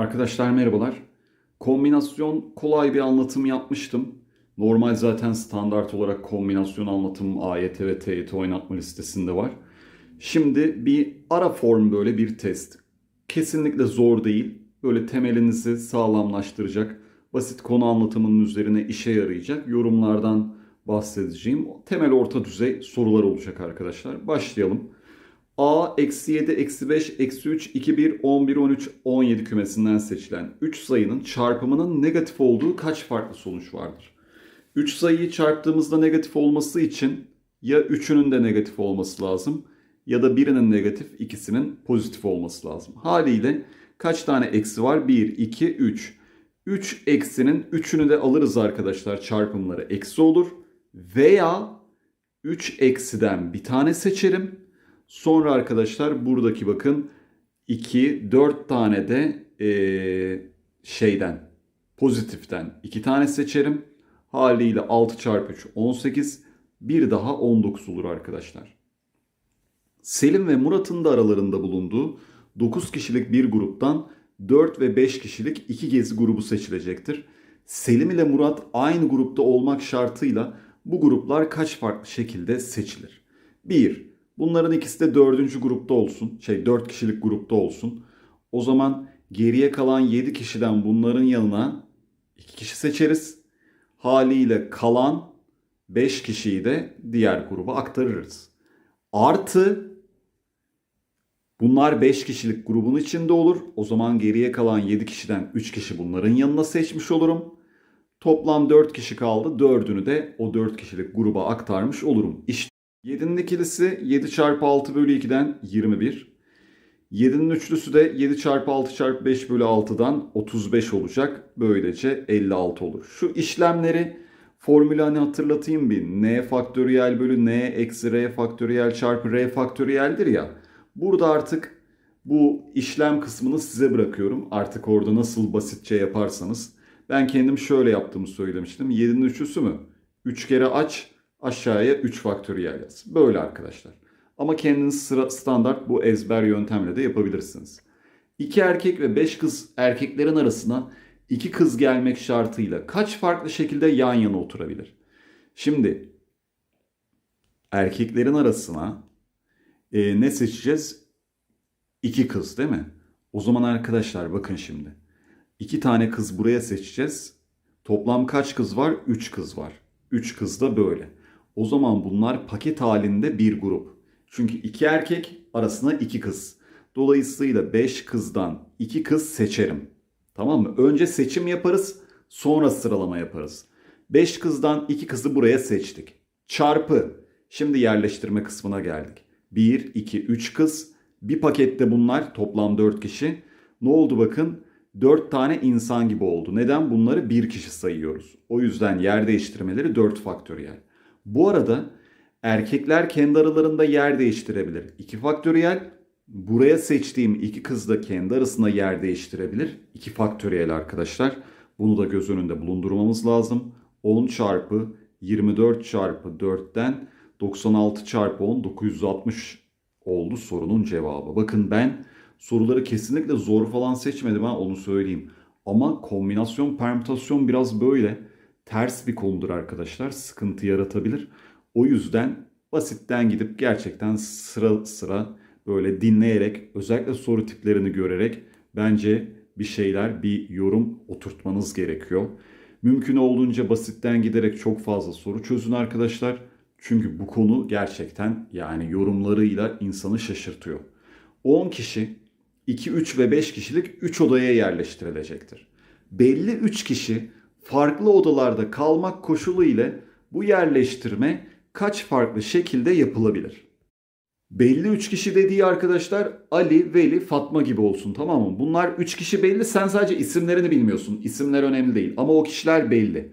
Arkadaşlar merhabalar. Kombinasyon kolay bir anlatım yapmıştım. Normal zaten standart olarak kombinasyon anlatımım AYT ve TYT oynatma listesinde var. Şimdi bir ara form böyle bir test. Kesinlikle zor değil. Böyle temelinizi sağlamlaştıracak, basit konu anlatımının üzerine işe yarayacak yorumlardan bahsedeceğim. Temel orta düzey sorular olacak arkadaşlar. Başlayalım. A, eksi 7, eksi 5, eksi 3, 2, 1, 11, 13, 17 kümesinden seçilen 3 sayının çarpımının negatif olduğu kaç farklı sonuç vardır? 3 sayıyı çarptığımızda negatif olması için ya 3'ünün de negatif olması lazım ya da birinin negatif, ikisinin pozitif olması lazım. Haliyle kaç tane eksi var? 1, 2, 3. 3 eksinin 3'ünü de alırız arkadaşlar çarpımları eksi olur. Veya 3 eksiden bir tane seçerim. Sonra arkadaşlar buradaki bakın 2, 4 tane de eee, şeyden pozitiften 2 tane seçerim. Haliyle 6 çarpı 3 18. Bir daha 19 olur arkadaşlar. Selim ve Murat'ın da aralarında bulunduğu 9 kişilik bir gruptan 4 ve 5 kişilik 2 gezi grubu seçilecektir. Selim ile Murat aynı grupta olmak şartıyla bu gruplar kaç farklı şekilde seçilir? 1. Bunların ikisi de 4. grupta olsun. Şey 4 kişilik grupta olsun. O zaman geriye kalan 7 kişiden bunların yanına 2 kişi seçeriz. Haliyle kalan 5 kişiyi de diğer gruba aktarırız. Artı Bunlar 5 kişilik grubun içinde olur. O zaman geriye kalan 7 kişiden 3 kişi bunların yanına seçmiş olurum. Toplam 4 kişi kaldı. 4'ünü de o 4 kişilik gruba aktarmış olurum. İşte 7'nin ikilisi 7 çarpı 6 bölü 2'den 21. 7'nin üçlüsü de 7 çarpı 6 çarpı 5 bölü 6'dan 35 olacak. Böylece 56 olur. Şu işlemleri formülü hani hatırlatayım bir. n faktöriyel bölü n eksi r faktöriyel çarpı r faktöriyeldir ya. Burada artık bu işlem kısmını size bırakıyorum. Artık orada nasıl basitçe yaparsanız. Ben kendim şöyle yaptığımı söylemiştim. 7'nin üçlüsü mü? 3 kere aç aşağıya 3 faktöriyel yaz. Böyle arkadaşlar. Ama kendiniz sıra standart bu ezber yöntemle de yapabilirsiniz. 2 erkek ve 5 kız erkeklerin arasına 2 kız gelmek şartıyla kaç farklı şekilde yan yana oturabilir? Şimdi erkeklerin arasına e, ne seçeceğiz? İki kız değil mi? O zaman arkadaşlar bakın şimdi. İki tane kız buraya seçeceğiz. Toplam kaç kız var? Üç kız var. Üç kız da böyle. O zaman bunlar paket halinde bir grup. Çünkü iki erkek arasına iki kız. Dolayısıyla beş kızdan iki kız seçerim. Tamam mı? Önce seçim yaparız, sonra sıralama yaparız. Beş kızdan iki kızı buraya seçtik. Çarpı. Şimdi yerleştirme kısmına geldik. 1, 2, 3 kız. Bir pakette bunlar toplam 4 kişi. Ne oldu bakın? 4 tane insan gibi oldu. Neden? Bunları bir kişi sayıyoruz. O yüzden yer değiştirmeleri 4 faktöriyel. Bu arada erkekler kendi aralarında yer değiştirebilir. 2 faktöriyel. Buraya seçtiğim iki kız da kendi arasında yer değiştirebilir. 2 faktöriyel arkadaşlar. Bunu da göz önünde bulundurmamız lazım. 10 çarpı 24 çarpı 4'ten 96 çarpı 10 960 oldu sorunun cevabı. Bakın ben soruları kesinlikle zor falan seçmedim ha onu söyleyeyim. Ama kombinasyon permütasyon biraz böyle ters bir konudur arkadaşlar. Sıkıntı yaratabilir. O yüzden basitten gidip gerçekten sıra sıra böyle dinleyerek özellikle soru tiplerini görerek bence bir şeyler bir yorum oturtmanız gerekiyor. Mümkün olduğunca basitten giderek çok fazla soru çözün arkadaşlar. Çünkü bu konu gerçekten yani yorumlarıyla insanı şaşırtıyor. 10 kişi 2, 3 ve 5 kişilik 3 odaya yerleştirilecektir. Belli 3 kişi farklı odalarda kalmak koşulu ile bu yerleştirme kaç farklı şekilde yapılabilir? Belli 3 kişi dediği arkadaşlar Ali, Veli, Fatma gibi olsun tamam mı? Bunlar 3 kişi belli sen sadece isimlerini bilmiyorsun. İsimler önemli değil ama o kişiler belli.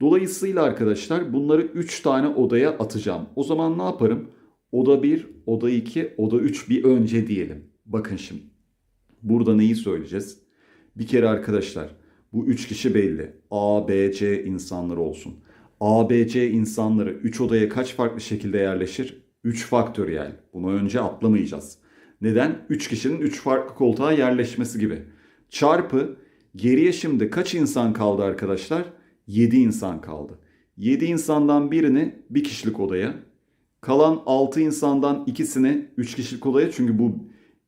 Dolayısıyla arkadaşlar bunları 3 tane odaya atacağım. O zaman ne yaparım? Oda 1, oda 2, oda 3 bir önce diyelim. Bakın şimdi. Burada neyi söyleyeceğiz? Bir kere arkadaşlar bu 3 kişi belli. A, B, C insanları olsun. A, B, C insanları 3 odaya kaç farklı şekilde yerleşir? 3 faktöriyel. Bunu önce atlamayacağız. Neden? 3 kişinin 3 farklı koltuğa yerleşmesi gibi. çarpı geriye şimdi kaç insan kaldı arkadaşlar? 7 insan kaldı. 7 insandan birini bir kişilik odaya, kalan 6 insandan ikisini 3 kişilik odaya çünkü bu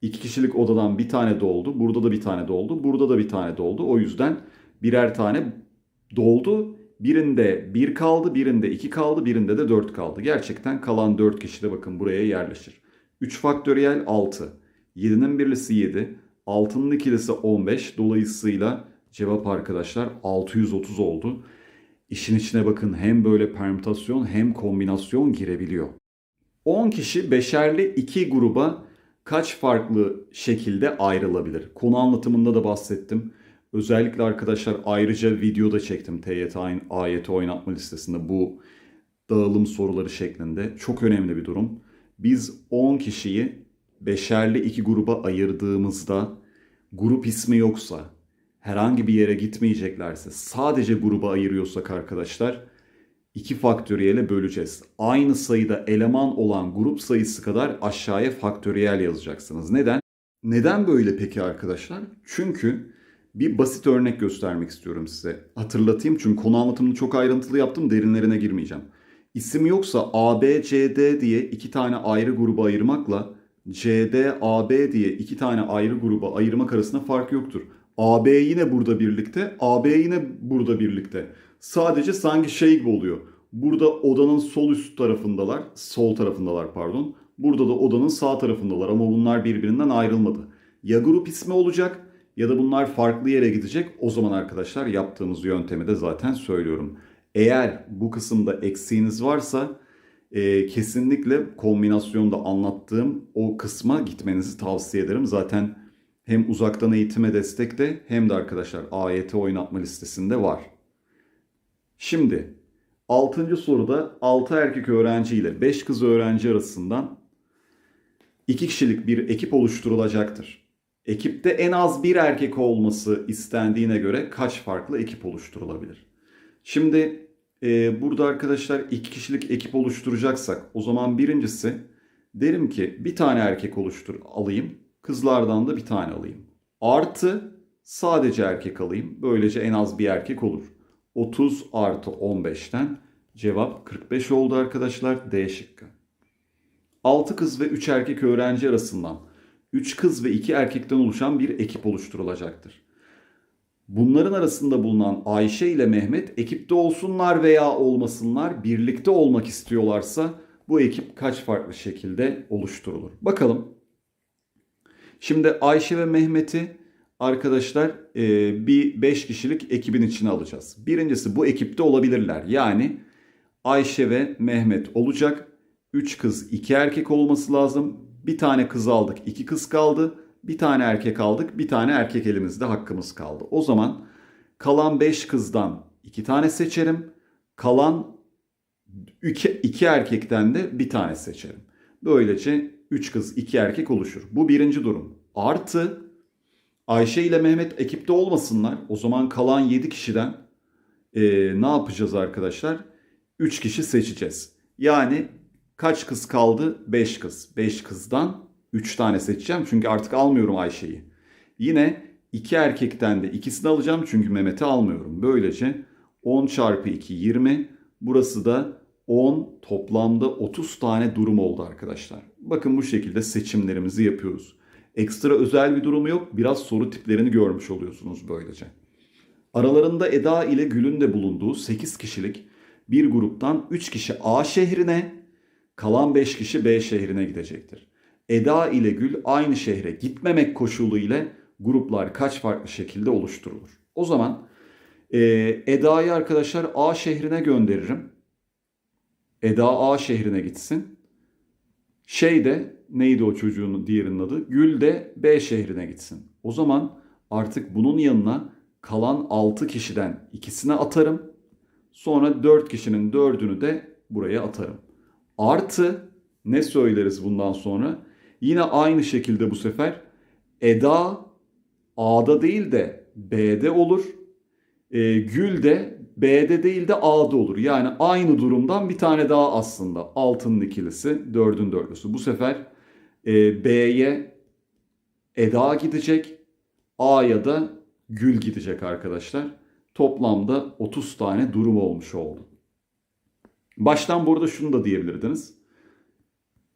2 kişilik odadan bir tane doldu. Burada da bir tane doldu. Burada da bir tane doldu. O yüzden birer tane doldu. Birinde 1 kaldı, birinde 2 kaldı, birinde de 4 kaldı. Gerçekten kalan 4 kişi de bakın buraya yerleşir. 3 faktöriyel 6. 7'nin birlisi 7. 6'nın ikilisi 15. Dolayısıyla cevap arkadaşlar 630 oldu. İşin içine bakın hem böyle permütasyon hem kombinasyon girebiliyor. 10 kişi beşerli iki gruba kaç farklı şekilde ayrılabilir? Konu anlatımında da bahsettim. Özellikle arkadaşlar ayrıca video da çektim TYT AYT oynatma listesinde bu dağılım soruları şeklinde. Çok önemli bir durum. Biz 10 kişiyi beşerli iki gruba ayırdığımızda grup ismi yoksa, herhangi bir yere gitmeyeceklerse, sadece gruba ayırıyorsak arkadaşlar iki faktöriyele böleceğiz. Aynı sayıda eleman olan grup sayısı kadar aşağıya faktöriyel yazacaksınız. Neden? Neden böyle peki arkadaşlar? Çünkü bir basit örnek göstermek istiyorum size. Hatırlatayım çünkü konu anlatımını çok ayrıntılı yaptım. Derinlerine girmeyeceğim. İsim yoksa A, B, C, D diye iki tane ayrı gruba ayırmakla C, D, A, B diye iki tane ayrı gruba ayırmak arasında fark yoktur. A, B yine burada birlikte, A, B yine burada birlikte. Sadece sanki şey gibi oluyor. Burada odanın sol üst tarafındalar, sol tarafındalar pardon. Burada da odanın sağ tarafındalar ama bunlar birbirinden ayrılmadı. Ya grup ismi olacak ya da bunlar farklı yere gidecek. O zaman arkadaşlar yaptığımız yöntemi de zaten söylüyorum. Eğer bu kısımda eksiğiniz varsa e, kesinlikle kombinasyonda anlattığım o kısma gitmenizi tavsiye ederim. Zaten hem uzaktan eğitime destekte hem de arkadaşlar AYT oynatma listesinde var. Şimdi 6. soruda 6 erkek öğrenci ile 5 kız öğrenci arasından 2 kişilik bir ekip oluşturulacaktır. Ekipte en az bir erkek olması istendiğine göre kaç farklı ekip oluşturulabilir? Şimdi e, burada arkadaşlar iki kişilik ekip oluşturacaksak o zaman birincisi derim ki bir tane erkek oluştur alayım. Kızlardan da bir tane alayım. Artı sadece erkek alayım. Böylece en az bir erkek olur. 30 artı 15'ten cevap 45 oldu arkadaşlar. D şıkkı. 6 kız ve 3 erkek öğrenci arasından 3 kız ve 2 erkekten oluşan bir ekip oluşturulacaktır. Bunların arasında bulunan Ayşe ile Mehmet ekipte olsunlar veya olmasınlar birlikte olmak istiyorlarsa bu ekip kaç farklı şekilde oluşturulur? Bakalım. Şimdi Ayşe ve Mehmet'i arkadaşlar e, bir 5 kişilik ekibin içine alacağız. Birincisi bu ekipte olabilirler. Yani Ayşe ve Mehmet olacak. 3 kız 2 erkek olması lazım. Bir tane kız aldık 2 kız kaldı. Bir tane erkek aldık, bir tane erkek elimizde hakkımız kaldı. O zaman kalan 5 kızdan 2 tane seçerim. Kalan 2 erkekten de bir tane seçerim. Böylece 3 kız 2 erkek oluşur. Bu birinci durum. Artı Ayşe ile Mehmet ekipte olmasınlar. O zaman kalan 7 kişiden e, ne yapacağız arkadaşlar? 3 kişi seçeceğiz. Yani kaç kız kaldı? 5 kız. 5 kızdan 3 tane seçeceğim çünkü artık almıyorum Ayşe'yi. Yine 2 erkekten de ikisini alacağım çünkü Mehmet'i almıyorum. Böylece 10 çarpı 2 20. Burası da 10 toplamda 30 tane durum oldu arkadaşlar. Bakın bu şekilde seçimlerimizi yapıyoruz. Ekstra özel bir durumu yok. Biraz soru tiplerini görmüş oluyorsunuz böylece. Aralarında Eda ile Gül'ün de bulunduğu 8 kişilik bir gruptan 3 kişi A şehrine, kalan 5 kişi B şehrine gidecektir. Eda ile Gül aynı şehre gitmemek koşulu ile gruplar kaç farklı şekilde oluşturulur? O zaman e, Eda'yı arkadaşlar A şehrine gönderirim. Eda A şehrine gitsin. Şey de neydi o çocuğun diğerinin adı? Gül de B şehrine gitsin. O zaman artık bunun yanına kalan 6 kişiden ikisine atarım. Sonra 4 kişinin 4'ünü de buraya atarım. Artı ne söyleriz bundan sonra? Yine aynı şekilde bu sefer Eda A'da değil de B'de olur. E, Gül de B'de değil de A'da olur. Yani aynı durumdan bir tane daha aslında. Altının ikilisi, dördün dörtlüsü. Bu sefer e, B'ye Eda gidecek. A'ya da gül gidecek arkadaşlar. Toplamda 30 tane durum olmuş oldu. Baştan burada şunu da diyebilirdiniz.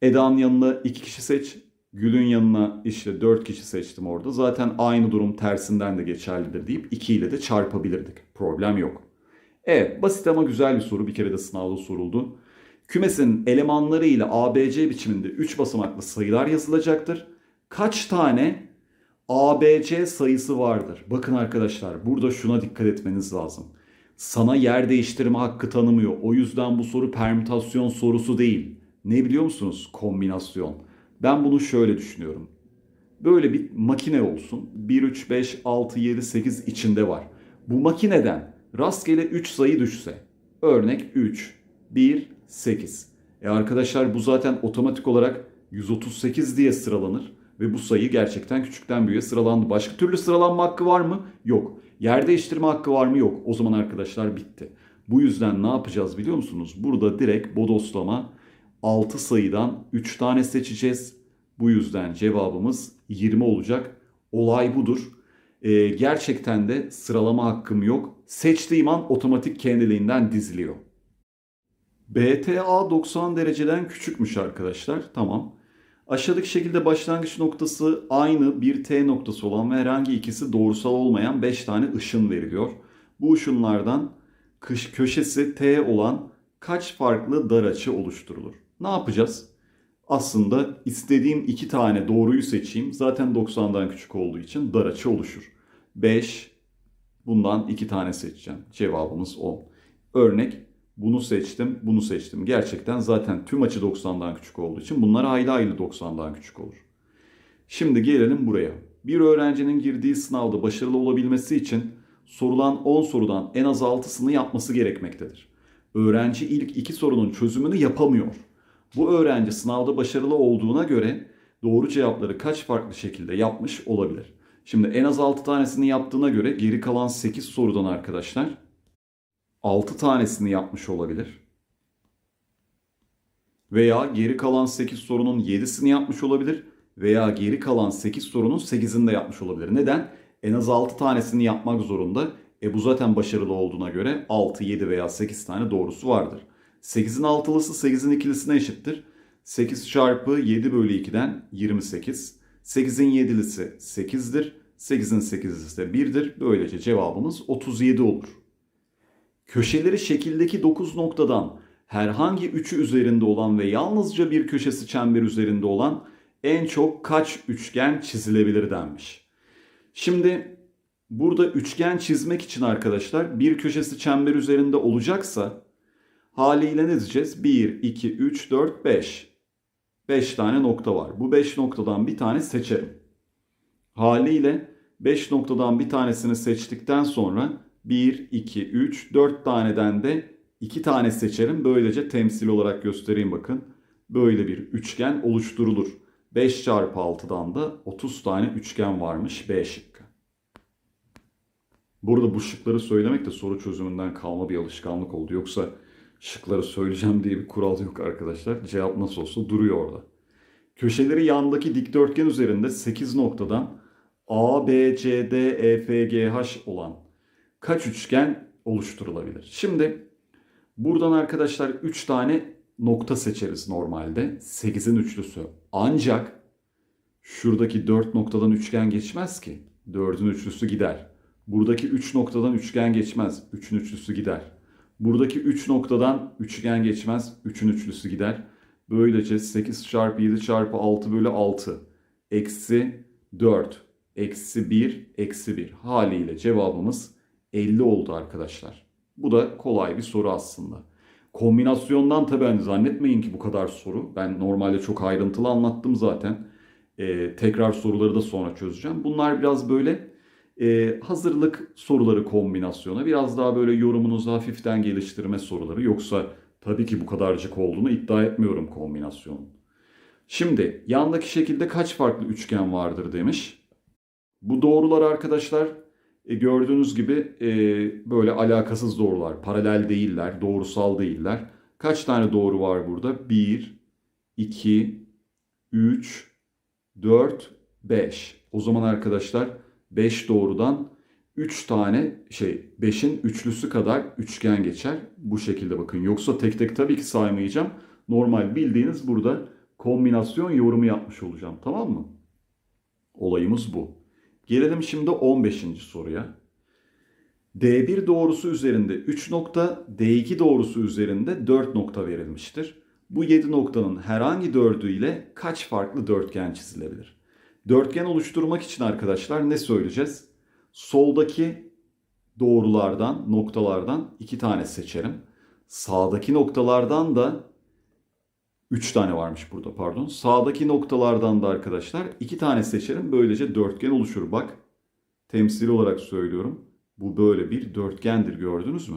Eda'nın yanına 2 kişi seç. Gül'ün yanına işte 4 kişi seçtim orada. Zaten aynı durum tersinden de geçerlidir deyip 2 ile de çarpabilirdik. Problem yok. Evet basit ama güzel bir soru. Bir kere de sınavda soruldu. Kümesin elemanları ile ABC biçiminde 3 basamaklı sayılar yazılacaktır. Kaç tane ABC sayısı vardır? Bakın arkadaşlar burada şuna dikkat etmeniz lazım. Sana yer değiştirme hakkı tanımıyor. O yüzden bu soru permütasyon sorusu değil. Ne biliyor musunuz? Kombinasyon. Ben bunu şöyle düşünüyorum. Böyle bir makine olsun. 1, 3, 5, 6, 7, 8 içinde var. Bu makineden rastgele 3 sayı düşse. Örnek 3, 1, 8. E arkadaşlar bu zaten otomatik olarak 138 diye sıralanır. Ve bu sayı gerçekten küçükten büyüğe sıralandı. Başka türlü sıralanma hakkı var mı? Yok. Yer değiştirme hakkı var mı? Yok. O zaman arkadaşlar bitti. Bu yüzden ne yapacağız biliyor musunuz? Burada direkt bodoslama 6 sayıdan 3 tane seçeceğiz. Bu yüzden cevabımız 20 olacak. Olay budur. Ee, gerçekten de sıralama hakkım yok. Seçtiğim an otomatik kendiliğinden diziliyor. BTA 90 dereceden küçükmüş arkadaşlar. Tamam. Aşağıdaki şekilde başlangıç noktası aynı bir T noktası olan ve herhangi ikisi doğrusal olmayan 5 tane ışın veriliyor. Bu ışınlardan köşesi T olan kaç farklı dar açı oluşturulur? Ne yapacağız? Aslında istediğim iki tane doğruyu seçeyim. Zaten 90'dan küçük olduğu için dar açı oluşur. 5, bundan iki tane seçeceğim. Cevabımız 10. Örnek bunu seçtim, bunu seçtim. Gerçekten zaten tüm açı 90'dan küçük olduğu için bunlar ayrı ayrı 90'dan küçük olur. Şimdi gelelim buraya. Bir öğrencinin girdiği sınavda başarılı olabilmesi için sorulan 10 sorudan en az 6'sını yapması gerekmektedir. Öğrenci ilk iki sorunun çözümünü yapamıyor. Bu öğrenci sınavda başarılı olduğuna göre doğru cevapları kaç farklı şekilde yapmış olabilir? Şimdi en az 6 tanesini yaptığına göre geri kalan 8 sorudan arkadaşlar 6 tanesini yapmış olabilir. Veya geri kalan 8 sorunun 7'sini yapmış olabilir. Veya geri kalan 8 sorunun 8'ini de yapmış olabilir. Neden? En az 6 tanesini yapmak zorunda. E bu zaten başarılı olduğuna göre 6, 7 veya 8 tane doğrusu vardır. 8'in altılısı 8'in ikilisine eşittir. 8 çarpı 7 bölü 2'den 28. 8'in yedilisi 8'dir. 8'in 8'lisi de 1'dir. Böylece cevabımız 37 olur. Köşeleri şekildeki 9 noktadan herhangi üçü üzerinde olan ve yalnızca bir köşesi çember üzerinde olan en çok kaç üçgen çizilebilir denmiş. Şimdi burada üçgen çizmek için arkadaşlar bir köşesi çember üzerinde olacaksa haliyle ne diyeceğiz? 1, 2, 3, 4, 5. 5 tane nokta var. Bu 5 noktadan bir tane seçerim. Haliyle 5 noktadan bir tanesini seçtikten sonra 1, 2, 3, 4 taneden de 2 tane seçerim. Böylece temsil olarak göstereyim bakın. Böyle bir üçgen oluşturulur. 5 çarpı 6'dan da 30 tane üçgen varmış B şıkkı. Burada bu şıkları söylemek de soru çözümünden kalma bir alışkanlık oldu. Yoksa şıkları söyleyeceğim diye bir kural yok arkadaşlar. Cevap nasıl olsa duruyor orada. Köşeleri yandaki dikdörtgen üzerinde 8 noktadan A, B, C, D, E, F, G, H olan kaç üçgen oluşturulabilir? Şimdi buradan arkadaşlar 3 tane nokta seçeriz normalde. 8'in üçlüsü. Ancak şuradaki 4 noktadan üçgen geçmez ki. 4'ün üçlüsü gider. Buradaki 3 noktadan üçgen geçmez. 3'ün üçlüsü gider. Buradaki 3 noktadan üçgen geçmez. 3'ün üçlüsü gider. Böylece 8 çarpı 7 çarpı 6 bölü 6 eksi 4 eksi 1 eksi 1 haliyle cevabımız 50 oldu arkadaşlar. Bu da kolay bir soru aslında. Kombinasyondan tabi hani zannetmeyin ki bu kadar soru. Ben normalde çok ayrıntılı anlattım zaten. Ee, tekrar soruları da sonra çözeceğim. Bunlar biraz böyle e, hazırlık soruları kombinasyona. Biraz daha böyle yorumunuzu hafiften geliştirme soruları. Yoksa tabii ki bu kadarcık olduğunu iddia etmiyorum kombinasyonun. Şimdi yandaki şekilde kaç farklı üçgen vardır demiş. Bu doğrular arkadaşlar e, gördüğünüz gibi e, böyle alakasız doğrular. Paralel değiller, doğrusal değiller. Kaç tane doğru var burada? 1, 2, 3, 4, 5. O zaman arkadaşlar 5 doğrudan 3 tane şey 5'in üçlüsü kadar üçgen geçer. Bu şekilde bakın. Yoksa tek tek tabii ki saymayacağım. Normal bildiğiniz burada kombinasyon yorumu yapmış olacağım. Tamam mı? Olayımız bu. Gelelim şimdi 15. soruya. D1 doğrusu üzerinde 3 nokta, D2 doğrusu üzerinde 4 nokta verilmiştir. Bu 7 noktanın herhangi dördü ile kaç farklı dörtgen çizilebilir? Dörtgen oluşturmak için arkadaşlar ne söyleyeceğiz? Soldaki doğrulardan, noktalardan 2 tane seçerim. Sağdaki noktalardan da 3 tane varmış burada pardon. Sağdaki noktalardan da arkadaşlar 2 tane seçerim. Böylece dörtgen oluşur. Bak temsili olarak söylüyorum. Bu böyle bir dörtgendir gördünüz mü?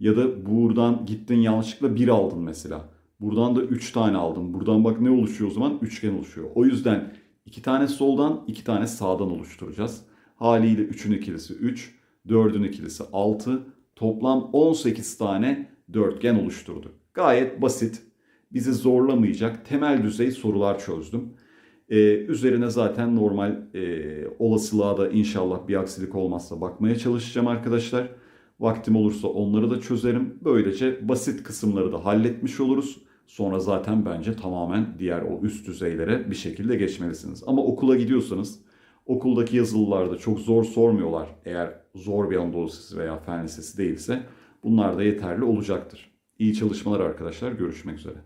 Ya da buradan gittin yanlışlıkla 1 aldın mesela. Buradan da 3 tane aldın. Buradan bak ne oluşuyor o zaman? Üçgen oluşuyor. O yüzden 2 tane soldan 2 tane sağdan oluşturacağız. Haliyle 3'ün ikilisi 3, 4'ün ikilisi 6. Toplam 18 tane dörtgen oluşturdu. Gayet basit. Bizi zorlamayacak temel düzey sorular çözdüm. Ee, üzerine zaten normal e, olasılığa da inşallah bir aksilik olmazsa bakmaya çalışacağım arkadaşlar. Vaktim olursa onları da çözerim. Böylece basit kısımları da halletmiş oluruz. Sonra zaten bence tamamen diğer o üst düzeylere bir şekilde geçmelisiniz. Ama okula gidiyorsanız okuldaki yazılılarda çok zor sormuyorlar. Eğer zor bir Anadolu Lisesi veya Fen Lisesi değilse bunlar da yeterli olacaktır. İyi çalışmalar arkadaşlar. Görüşmek üzere.